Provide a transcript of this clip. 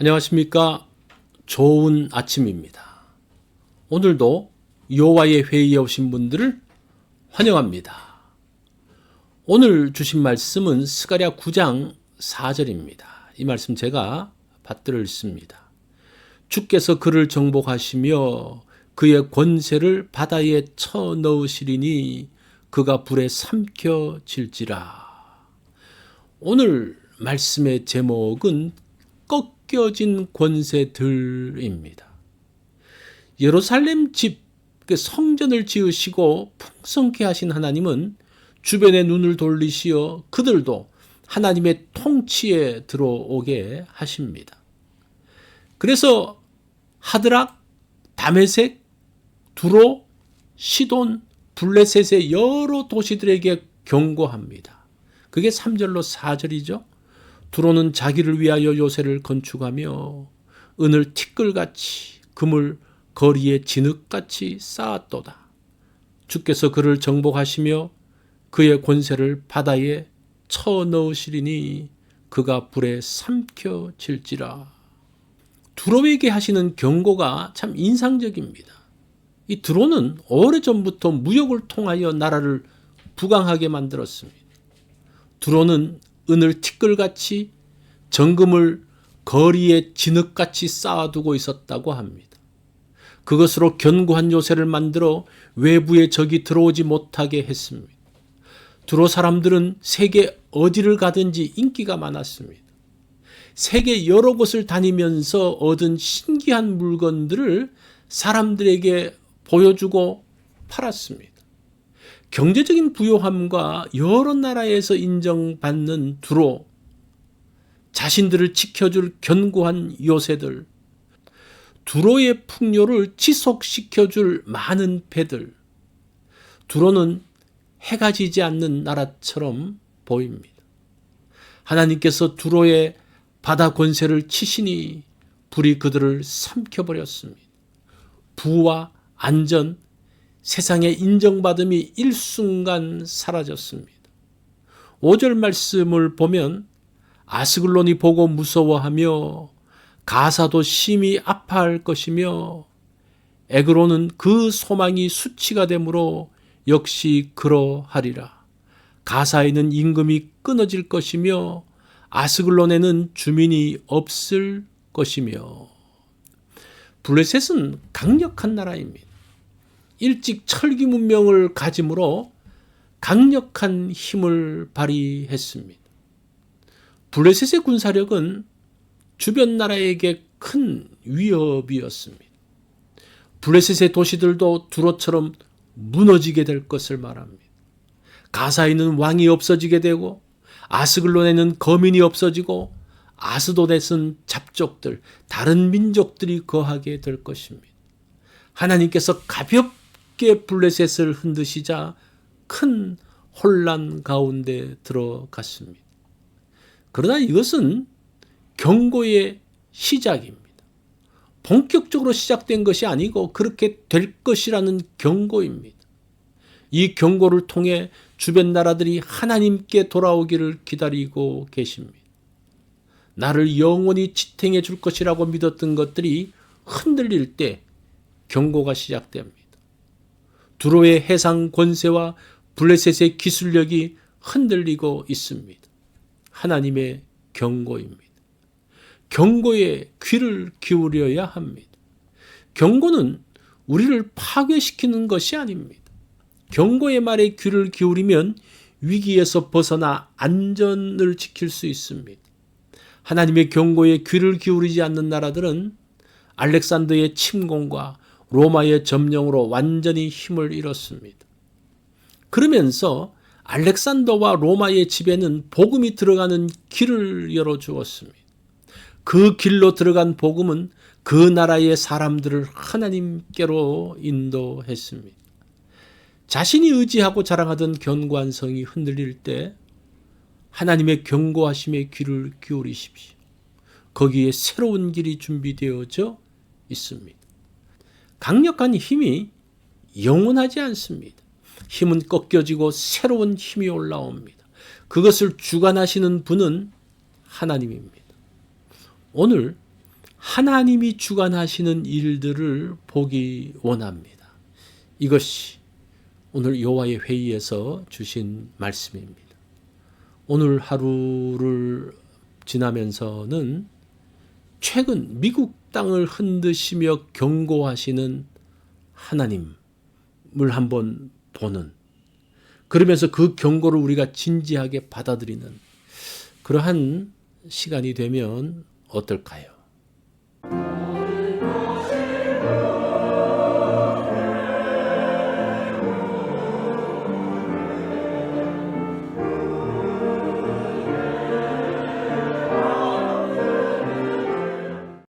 안녕하십니까. 좋은 아침입니다. 오늘도 여호와의 회의에 오신 분들을 환영합니다. 오늘 주신 말씀은 스가랴 9장 4절입니다. 이 말씀 제가 받들어 읽습니다. 주께서 그를 정복하시며 그의 권세를 바다에 쳐 넣으시리니 그가 불에 삼켜질지라. 오늘 말씀의 제목은 꺾여진 권세들입니다. 예루살렘 집그 성전을 지으시고 풍성케 하신 하나님은 주변의 눈을 돌리시어 그들도 하나님의 통치에 들어오게 하십니다. 그래서 하드락, 다메색, 두로, 시돈, 블레셋의 여러 도시들에게 경고합니다. 그게 3절로 4절이죠. 두로는 자기를 위하여 요새를 건축하며 은을 티끌같이 금을 거리에 진흙같이 쌓았도다. 주께서 그를 정복하시며 그의 권세를 바다에 쳐 넣으시리니 그가 불에 삼켜질지라. 두로에게 하시는 경고가 참 인상적입니다. 이 드로는 오래전부터 무역을 통하여 나라를 부강하게 만들었습니다. 드로는 은을 티끌같이 정금을 거리에 진흙같이 쌓아두고 있었다고 합니다. 그것으로 견고한 요새를 만들어 외부의 적이 들어오지 못하게 했습니다. 두로 사람들은 세계 어디를 가든지 인기가 많았습니다. 세계 여러 곳을 다니면서 얻은 신기한 물건들을 사람들에게 보여주고 팔았습니다. 경제적인 부요함과 여러 나라에서 인정받는 두로, 자신들을 지켜줄 견고한 요새들, 두로의 풍요를 지속시켜줄 많은 배들, 두로는 해가 지지 않는 나라처럼 보입니다. 하나님께서 두로의 바다 권세를 치시니 불이 그들을 삼켜버렸습니다. 부와 안전, 세상의 인정받음이 일순간 사라졌습니다. 5절 말씀을 보면 아스글론이 보고 무서워하며 가사도 심히 아파할 것이며 에그로는 그 소망이 수치가 되므로 역시 그러하리라. 가사에는 임금이 끊어질 것이며 아스글론에는 주민이 없을 것이며 블레셋은 강력한 나라입니다. 일찍 철기 문명을 가짐으로 강력한 힘을 발휘했습니다. 블레셋의 군사력은 주변 나라에게 큰 위협이었습니다. 블레셋의 도시들도 두로처럼 무너지게 될 것을 말합니다. 가사에는 왕이 없어지게 되고 아스글론에는 거민이 없어지고 아스도넷은 잡족들, 다른 민족들이 거하게 될 것입니다. 하나님께서 가볍 게 블레셋을 흔드시자 큰 혼란 가운데 들어갔습니다. 그러나 이것은 경고의 시작입니다. 본격적으로 시작된 것이 아니고 그렇게 될 것이라는 경고입니다. 이 경고를 통해 주변 나라들이 하나님께 돌아오기를 기다리고 계십니다. 나를 영원히 지탱해 줄 것이라고 믿었던 것들이 흔들릴 때 경고가 시작됩니다. 두로의 해상 권세와 블레셋의 기술력이 흔들리고 있습니다. 하나님의 경고입니다. 경고에 귀를 기울여야 합니다. 경고는 우리를 파괴시키는 것이 아닙니다. 경고의 말에 귀를 기울이면 위기에서 벗어나 안전을 지킬 수 있습니다. 하나님의 경고에 귀를 기울이지 않는 나라들은 알렉산더의 침공과 로마의 점령으로 완전히 힘을 잃었습니다. 그러면서 알렉산더와 로마의 집에는 복음이 들어가는 길을 열어 주었습니다. 그 길로 들어간 복음은 그 나라의 사람들을 하나님께로 인도했습니다. 자신이 의지하고 자랑하던 견고한 성이 흔들릴 때 하나님의 경고하심에 귀를 기울이십시오. 거기에 새로운 길이 준비되어져 있습니다. 강력한 힘이 영원하지 않습니다. 힘은 꺾여지고 새로운 힘이 올라옵니다. 그것을 주관하시는 분은 하나님입니다. 오늘 하나님이 주관하시는 일들을 보기 원합니다. 이것이 오늘 여호와의 회의에서 주신 말씀입니다. 오늘 하루를 지나면서는 최근 미국 땅을 흔드시며 경고하시는 하나님을 한번 보는 그러면서 그 경고를 우리가 진지하게 받아들이는 그러한 시간이 되면 어떨까요?